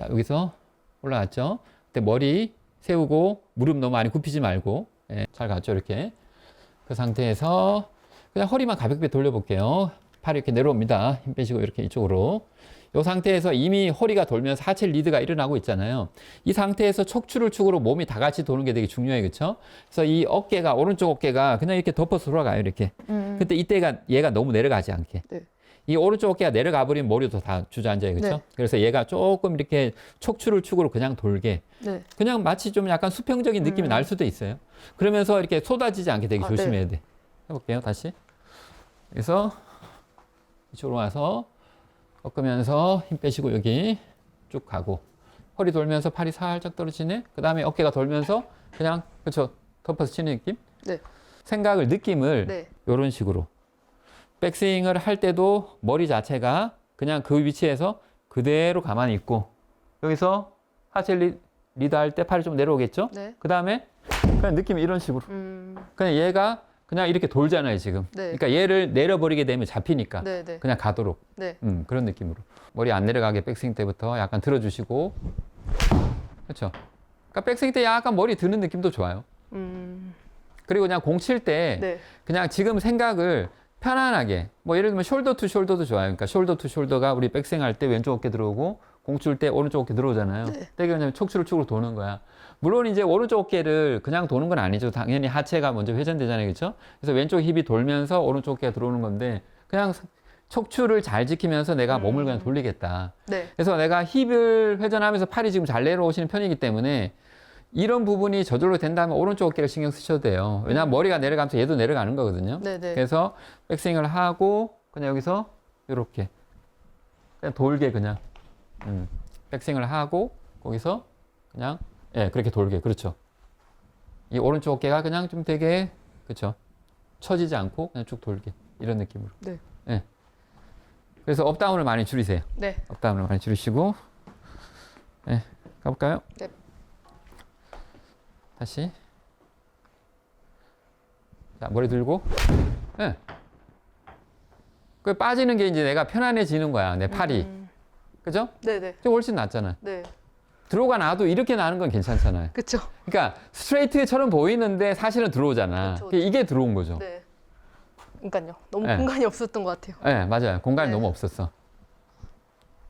자, 여기서 올라갔죠. 근데 머리 세우고 무릎 너무 많이 굽히지 말고 예, 잘 갔죠. 이렇게. 그 상태에서 그냥 허리만 가볍게 돌려볼게요. 팔이 이렇게 내려옵니다. 힘 빼시고 이렇게 이쪽으로. 이 상태에서 이미 허리가 돌면서 하체 리드가 일어나고 있잖아요. 이 상태에서 척추를 축으로 몸이 다 같이 도는 게 되게 중요해요. 그렇죠? 그래서 이 어깨가 오른쪽 어깨가 그냥 이렇게 덮어서 돌아가요. 이렇게. 음. 근데 이때가 얘가 너무 내려가지 않게. 네. 이 오른쪽 어깨가 내려가 버리면 머리도 다 주저앉아요. 그렇죠? 네. 그래서 얘가 조금 이렇게 척추를 축으로 그냥 돌게 네. 그냥 마치 좀 약간 수평적인 느낌이 음. 날 수도 있어요. 그러면서 이렇게 쏟아지지 않게 되게 아, 조심해야 돼. 해볼게요. 다시. 그래서 이쪽으로 와서 꺾으면서 힘 빼시고 여기 쭉 가고 허리 돌면서 팔이 살짝 떨어지네. 그 다음에 어깨가 돌면서 그냥 그렇죠. 덮어서 치는 느낌. 네. 생각을 느낌을 네. 이런 식으로 백스윙을 할 때도 머리 자체가 그냥 그 위치에서 그대로 가만히 있고 여기서 하체 리, 리드 할 때 팔이 좀 내려오겠죠? 네. 그 다음에 그냥 느낌이 이런 식으로 음. 그냥 얘가 그냥 이렇게 돌잖아요 지금 네. 그러니까 얘를 내려버리게 되면 잡히니까 네, 네. 그냥 가도록 네. 음, 그런 느낌으로 머리 안 내려가게 백스윙 때부터 약간 들어주시고 그렇죠 그러니까 백스윙 때 약간 머리 드는 느낌도 좋아요 음. 그리고 그냥 공 칠때 네. 그냥 지금 생각을 편안하게 뭐 예를 들면 숄더 투 숄더도 좋아요. 그러니까 숄더 투 숄더가 우리 백스윙 할 때 왼쪽 어깨 들어오고 공줄 때 오른쪽 어깨 들어오잖아요. 네. 되게 그냥 척추를 축으로 도는 거야. 물론 이제 오른쪽 어깨를 그냥 도는 건 아니죠. 당연히 하체가 먼저 회전되잖아요. 그렇죠? 그래서 왼쪽 힙이 돌면서 오른쪽 어깨가 들어오는 건데 그냥 척추를 잘 지키면서 내가 몸을 그냥 돌리겠다. 네. 그래서 내가 힙을 회전하면서 팔이 지금 잘 내려오시는 편이기 때문에 이런 부분이 저절로 된다면 오른쪽 어깨를 신경 쓰셔도 돼요. 왜냐하면 머리가 내려가면서 얘도 내려가는 거거든요. 네, 네. 그래서 백스윙을 하고 그냥 여기서 이렇게 그냥 돌게 그냥 음, 백스윙을 하고 거기서 그냥 예 그렇게 돌게 그렇죠. 이 오른쪽 어깨가 그냥 좀 되게 그렇죠. 처지지 않고 그냥 쭉 돌게 이런 느낌으로. 네. 예. 그래서 업다운을 많이 줄이세요. 네. 업다운을 많이 줄이시고 예 가볼까요? 네. 다시 자 머리 들고 예. 그 빠지는 게 이제 내가 편안해지는 거야 내 팔이 음. 그죠? 네, 네. 좀 훨씬 낫잖아 네. 들어가 나도 이렇게 나는 건 괜찮잖아요 그쵸. 그러니까 스트레이트처럼 보이는데 사실은 들어오잖아 그쵸, 그게 이게 들어온 거죠 네. 그러니까요. 너무 네. 공간이 없었던 것 같아요. 네, 맞아요. 공간이 네. 너무 없었어.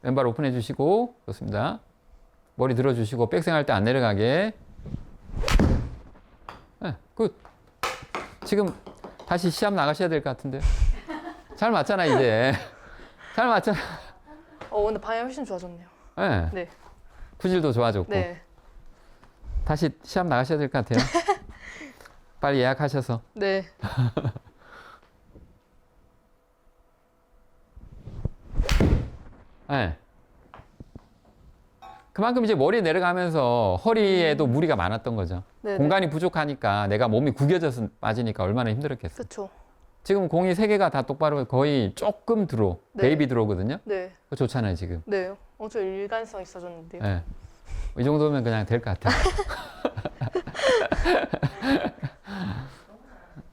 왼발 오픈해 주시고, 좋습니다. 머리 들어 주시고, 백스윙 할때 안 내려가게. 네, 굿. 지금 다시 시합 나가셔야 될 것 같은데요. 잘 맞잖아, 이제. 잘 맞잖아. 어, 근데 방향 훨씬 좋아졌네요. 네. 네. 구질도 좋아졌고. 네. 다시 시합 나가셔야 될 것 같아요. 빨리 예약하셔서. 네. 네. 그만큼 이제 머리 내려가면서 허리에도 무리가 많았던 거죠. 네. 공간이 부족하니까 내가 몸이 구겨져서 빠지니까 얼마나 힘들었겠어. 그쵸. 지금 공이 세 개가 다 똑바로 거의 조금 들어, 네. 베이비 들어오거든요. 네. 그거 좋잖아요 지금. 네. 엄청 일관성 있어졌는데요. 예. 이 정도면 그냥 될 것 같아요.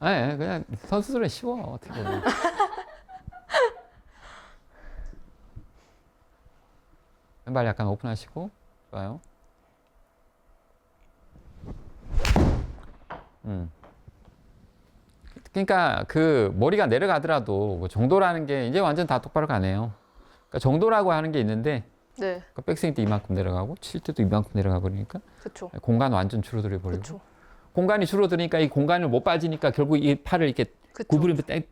예, 그냥 선수들은 쉬워 어떻게 보면. 왼발 약간 오픈하시고 좋아요. 음. 그러니까 그 머리가 내려가더라도 그 정도라는 게 이제 완전 다 똑바로 가네요. 그러니까 정도라고 하는 게 있는데 네. 그 백스윙 때 이만큼 내려가고 칠 때도 이만큼 내려가 버리니까 그쵸. 공간 완전 줄어들어 버리고 그쵸. 공간이 줄어드니까 이 공간을 못 빠지니까 결국 이 팔을 이렇게.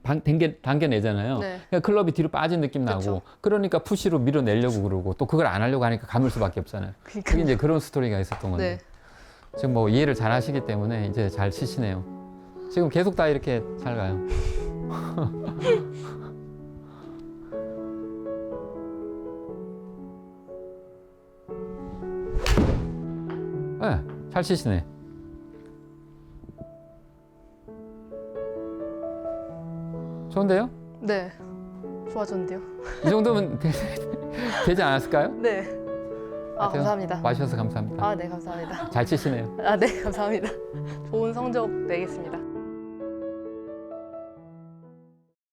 방- 당겨, 당겨내잖아요. 네. 그러니까 클럽이 뒤로 빠진 느낌 나고 그쵸. 그러니까 푸시로 밀어내려고 그러고 또 그걸 안 하려고 하니까 감을 수밖에 없잖아요. 그게 그니까. 이제 그런 스토리가 있었던 건데 네. 지금 뭐 이해를 잘 하시기 때문에 이제 잘 치시네요. 지금 계속 다 이렇게 잘 가요. 네, 잘 치시네. 좋은데요? 네. 좋아졌는데요. 이 정도면 되, 되지 않았을까요? 네. 아, 하여튼 감사합니다. 와주셔서 감사합니다. 아, 네, 감사합니다. 잘 치시네요. 아, 네, 감사합니다. 좋은 성적 내겠습니다.